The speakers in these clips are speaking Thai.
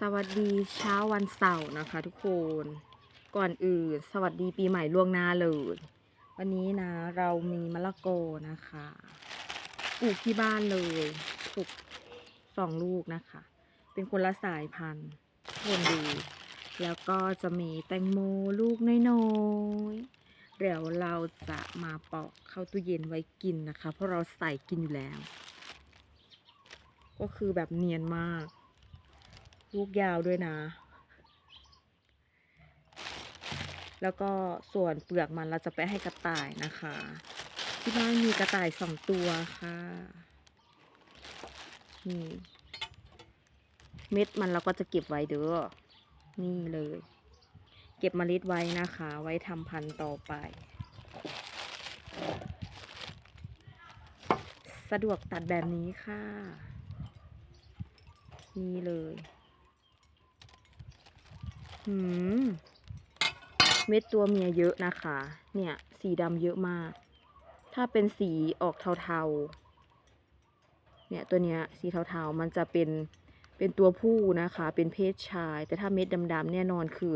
สวัสดีเช้าวันเสาร์นะคะ ทุกคน ก่อนอื่น สวัสดีปีใหม่ล่วงหน้าเลย วันนี้นะ เรามีมะละกอนะคะปลูกที่บ้านเลยปลูกสองลูกนะคะ เป็นคนละสายพันธุ์คนดี แล้วก็จะมีแตงโมลูกน้อยๆเดี๋ยวเราจะมาปอกเข้าตู้เย็นไว้กินนะคะ เพราะเราใส่กินอยู่แล้ว ก็คือแบบเนียนมาก ลูกยาวด้วยนะ แล้วก็ส่วนเปลือกมันเราจะไปให้กระต่ายนะคะ ที่บ้านมีกระต่ายสองตัวค่ะนี่เม็ดมันเราก็จะเก็บไว้เด้อนี่เลย เก็บเมล็ดไว้นะคะ ไว้ทำพันธุ์ต่อไป สะดวกตัดแบบนี้ค่ะ นี่เลย เม็ดตัวเมียเยอะนะคะ เนี่ย สีดำเยอะมาก ถ้าเป็นสีออกเทาๆ เนี่ยตัวเนี้ยสีเทาๆ มันจะเป็นเป็นตัวผู้นะคะ เป็นเพศชาย แต่ถ้าเม็ดดำๆแน่นอนคือ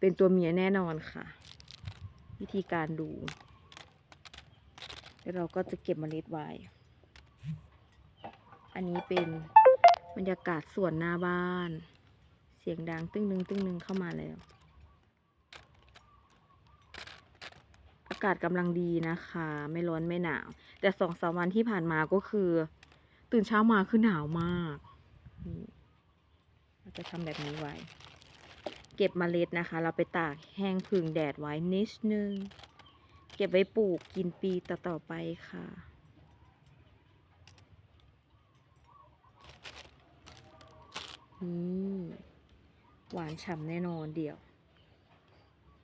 เป็นตัวเมียแน่นอนค่ะ วิธีการดูแล้วเราก็จะเก็บเมล็ดไว้ อันนี้เป็นบรรยากาศสวนหน้าบ้าน สียงดังตึ้งหนึงตึ้งหนึงเข้ามาแล้ว อากาศกำลังดีนะคะ ไม่ร้อนไม่หนาว แต่สองสามวันที่ผ่านมาก็คือ ตื่นเช้ามาคือหนาวมากเราจะทำแบบนี้ไว้ เก็บเมล็ดนะคะ เราไปตากแห้งผึ่งแดดไว้นิดนึง เก็บไว้ปลูกกินปีต่อๆไปค่ะนี่ หวานฉ่ำแน่นอนเดี๋ยว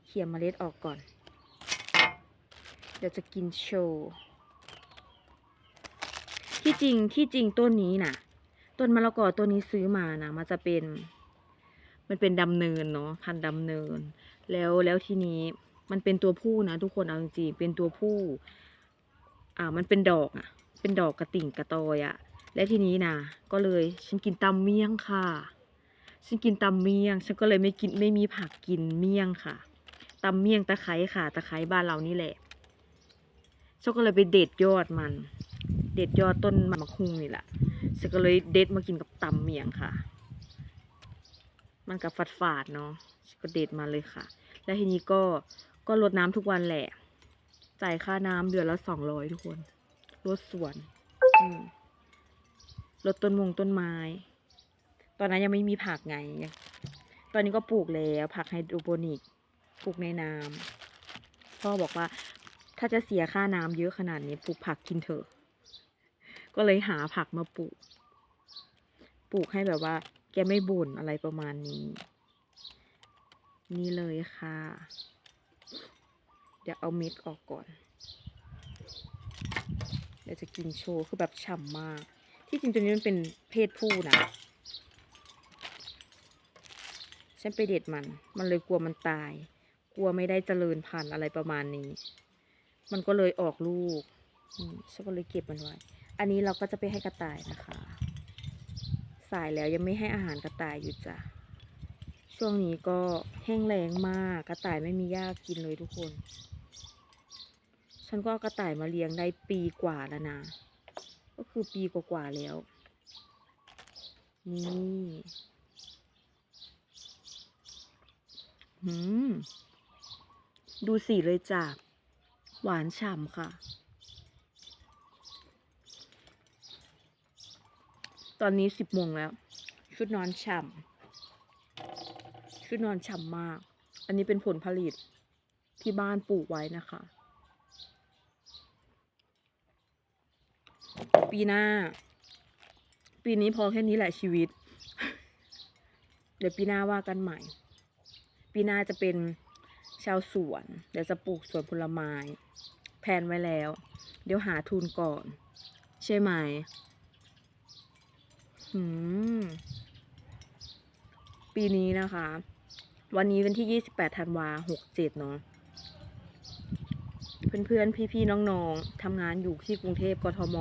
เขี่ยเมล็ดออกก่อน เดี๋ยวจะกินโชว์ที่จริงที่จริงต้นนี้น่ะต้นมะละกอต้นนี้ซื้อมานะมันจะเป็น มันเป็นดำเนินเนาะพันดำเนิน แล้วแล้วทีนี้มันเป็นตัวผู้นะทุกคนเอาจริงๆเป็นตัวผู้ อ่ามันเป็นดอกอะ เป็นดอกกระติ่งกระตอยอะ และทีนี้นะก็เลยฉันกินตำเมี่ยงค่ะ ฉันกินตำเมี่ยง ฉันก็เลยไม่กินไม่มีผักกินเมี่ยงค่ะตำเมี่ยงตะไคร้ค่ะ ตะไคร้บ้านเรานี่แหละฉันก็เลยไปเด็ดยอดมัน เด็ดยอดต้นมะมะคุงนี่แหละฉันก็เลยเด็ดมากินกับตำเมี่ยงค่ะ มันกับฝาดฝาดเนาะฉันก็เด็ดมาเลยค่ะ แล้วทีนี้ก็ก็รดน้ำทุกวันแหละ จ่ายค่าน้ำเดือนละสองร้อยทุกคนรดสวนรดต้นมงต้นไม้ ตอนนั้นยังไม่มีผักไง ตอนนี้ก็ปลูกแล้วผักไฮโดรโปนิก ปลูกในน้ำพ่อบอกว่าถ้าจะเสียค่าน้ำเยอะขนาดนี้ปลูกผักกินเถอะ ก็เลยหาผักมาปลูก ปลูกให้แบบว่า แกไม่บ่นอะไรประมาณนี้ นี่เลยค่ะ เดี๋ยวเอาเม็ดออกก่อน เดี๋ยวจะกินโชว์คือแบบฉ่ำมาก ที่จริงตัวนี้มันเป็นเพศผู้นะ ฉันไปเด็ดมัน มันเลยกลัวมันตาย กลัวไม่ได้เจริญพันธุ์อะไรประมาณนี้ มันก็เลยออกลูกฉันก็เลยเก็บมันไว้ อันนี้เราก็จะไปให้กระต่ายนะคะ สายแล้วยังไม่ให้อาหารกระต่ายอยู่จ้ะ ช่วงนี้ก็แห้งแล้งมาก กระต่ายไม่มีหญ้ากินเลยทุกคน ฉันก็เอากระต่ายมาเลี้ยงได้ปีกว่าแล้วนะ ก็คือปีกว่าๆแล้ว นี่ หืม ดูสีเลยจ้ะ หวานฉ่ำค่ะ ตอนนี้สิบโมงแล้ว ชุดนอนฉ่ำชุดนอนฉ่ำมาก อันนี้เป็นผลผลิตที่บ้านปลูกไว้นะคะ ปีหน้า ปีนี้พอแค่นี้แหละชีวิต เดี๋ยวปีหน้าว่ากันใหม่ ปีหน้าจะเป็นชาวสวน เดี๋ยวจะปลูกสวนผลไม้แผนไว้แล้ว เดี๋ยวหาทุนก่อน ใช่ไหมหืมปีนี้นะคะ วันนี้วันที่ 28ธันวา67เนาะเพื่อนๆ พี่ๆ น้องๆทำงานอยู่ที่กรุงเทพกทม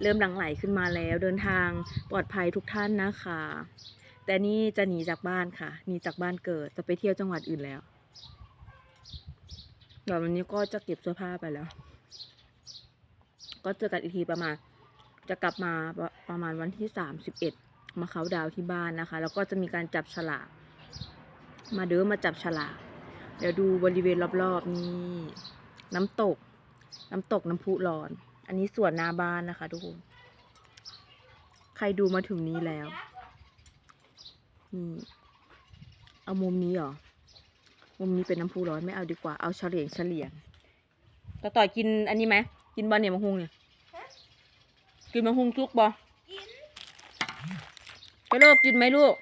เริ่มหลั่งไหลขึ้นมาแล้ว เดินทางปลอดภัยทุกท่านนะคะ แต่นี่จะหนีจากบ้านค่ะ หนีจากบ้านเกิด จะไปเที่ยวจังหวัดอื่นแล้วเดี๋ยววันนี้ก็จะเก็บเสื้อผ้าไปแล้ว ก็เจอกันอีกทีประมาณ จะกลับมาประประมาณวันที่สามสิบเอ็ดมาเขาดาวที่บ้านนะคะ แล้วก็จะมีการจับฉลาก มาเด้อมาจับฉลาก เดี๋ยวดูบริเวณรอบๆนี่น้ำตก น้ำตกน้ำพุร้อน อันนี้สวนหน้าบ้านนะคะทุกคน ใครดูมาถึงนี้แล้ว นี่เอามุมนี้เหรอ มุมนี้เป็นน้ำพุร้อนไม่เอาดีกว่า เอาเฉลียงเฉลียงต่อต่อยกินอันนี้ไหม กินบอลเนี่ยมังหุงเนี่ย กินมังหุงซุกบอไปลูกกินไหมลูก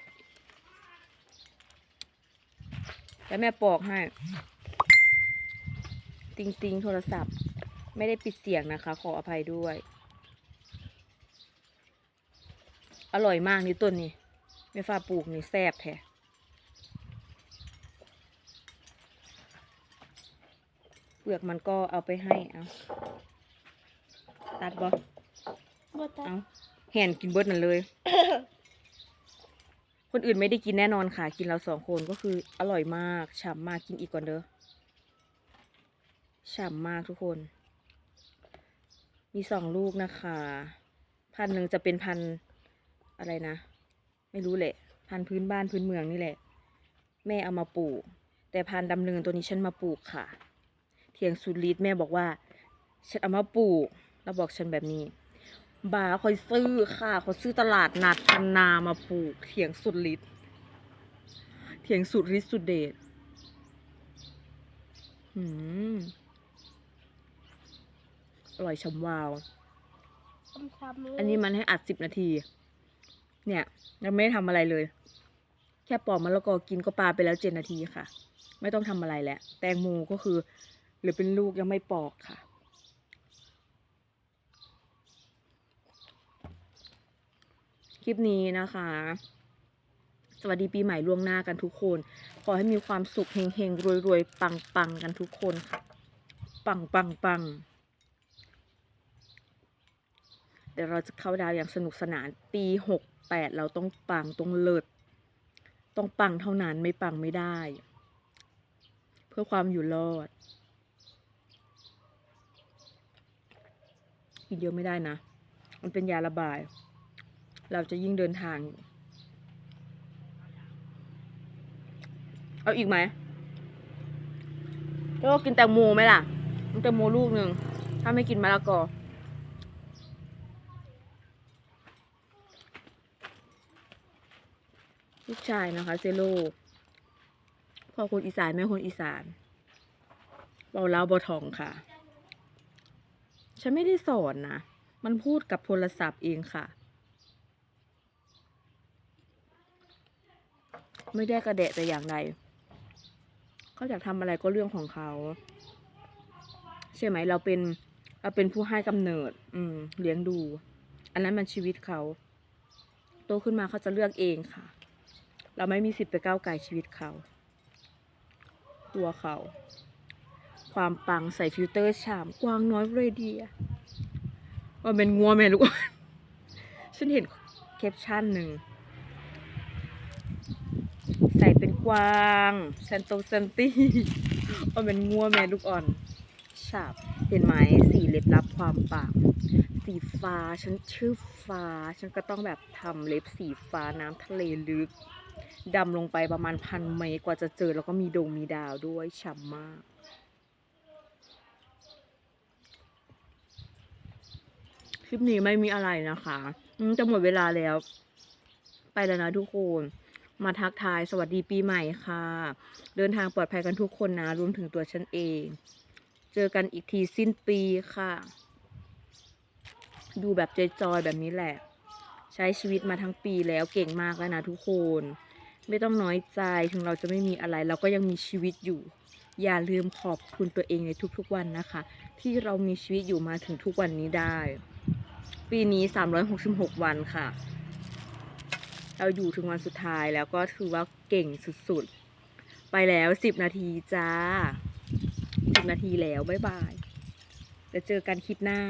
แล้วแม่ปอกให้ ติงติงโทรศัพท์ ไม่ได้ปิดเสียงนะคะ ขออภัยด้วย อร่อยมากนี่ต้นนี่ แม่ฟ้าปลูกนี่แซ่บแท้เปลือกมันก็เอาไปให้เอาตัดบ่บ่ตัดเอาแห่นกินเบิดนั่นเลย คนอื่นไม่ได้กินแน่นอนค่ะ กินเราสองคนก็คืออร่อยมากฉ่ำมากกินอีกก่อนเด้อฉ่ำมากทุกคน มีสองลูกนะคะ พันธุ์หนึ่งจะเป็นพันธุ์อะไรนะ ไม่รู้แหละ พันธุ์พื้นบ้านพื้นเมืองนี่แหละ แม่เอามาปลูก แต่พันธุ์ดำเนินตัวนี้ฉันมาปลูกค่ะ เถียงสุดฤทธิ์แม่บอกว่าฉันเอามาปลูก แล้วบอกฉันแบบนี้ บาคอยซื้อค่ะเขาซื้อตลาดนัดพันนามาปลูก เถียงสุดฤทธิ์เถียงสุดฤทธิ์สุดเดชอืมอร่อยชำวาวซ้ำๆเลยอันนี้มันให้อัดสิบนาที เนี่ยยังไม่ได้ทำอะไรเลย แค่ปอกมะละกอกินก็ปาไปแล้วเจ็ดนาทีค่ะ ไม่ต้องทำอะไรแล้วแตงโมก็คือ หรือเป็นลูกยังไม่ปอกค่ะ คลิปนี้นะคะ สวัสดีปีใหม่ล่วงหน้ากันทุกคน ขอให้มีความสุขเฮงเฮงรวยรวยปังปังๆกันทุกคนค่ะ ปังปังปัง เดี๋ยวเราจะเข้าดาวอย่างสนุกสนานปีหกแปดเราต้องปังต้องเลิศต้องปังเท่านั้นไม่ปังไม่ได้ เพื่อความอยู่รอดกินเยอะไม่ได้นะ มันเป็นยาระบาย เราจะยิ่งเดินทาง เอาอีกไหมก็กินแตงโมไหมล่ะมันแตงโมลูกหนึ่ง ถ้าไม่กินมะละกอ ลูก ชายนะคะเซโลพ่อคนอีสานแม่คนอีสานเบาเล้าบอทองค่ะ ฉันไม่ได้สอนนะ มันพูดกับโทรศัพท์เองค่ะ ไม่ได้กระเดะแต่อย่างใดเขาอยากทำอะไรก็เรื่องของเขา ใช่ไหมเราเป็นเราเป็นผู้ให้กำเนิด อืม เลี้ยงดู อันนั้นมันชีวิตเขา โตขึ้นมาเขาจะเลือกเองค่ะ เราไม่มีสิทธิ์ไปก้าวไก่ชีวิตเขา ตัวเขา ความปังใส่ฟิลเตอร์ฉ่ำกวางน้อยเรเดียว่าเป็นงัวแม่ลูกฉันเห็นแคปชั่นหนึ่ง ใส่เป็นกวางแซนโตแซนตี้ว่าเป็นงัวแม่ลูกอ่อนฉาบเห็นไหมสีเล็บลับความปังสีฟ้า ฉันชื่อฟ้า ฉันก็ต้องแบบทำเล็บสีฟ้าน้ำทะเลลึก ดำลงไปประมาณพันเมตรกว่าจะเจอแล้วก็มีดงมีดาวด้วยฉ่ำมาก คลิปนี้ไม่มีอะไรนะคะอืมจะหมดเวลาแล้ว ไปแล้วนะทุกคนมาทักทายสวัสดีปีใหม่ค่ะ เดินทางปลอดภัยกันทุกคนนะ รวมถึงตัวฉันเอง เจอกันอีกทีสิ้นปีค่ะ ดูแบบจอยๆแบบนี้แหละ ใช้ชีวิตมาทั้งปีแล้วเก่งมากแล้วนะทุกคน ไม่ต้องน้อยใจถึงเราจะไม่มีอะไร เราก็ยังมีชีวิตอยู่ อย่าลืมขอบคุณตัวเองในทุกๆวันนะคะ ที่เรามีชีวิตอยู่มาถึงทุกวันนี้ได้ ปีนี้ 366 วันค่ะ เราอยู่ถึงวันสุดท้ายแล้วก็ถือว่าเก่งสุดๆ ไปแล้ว 10 นาทีจ้า 10 นาทีแล้ว บ๊ายบายจะเจอกันคลิปหน้า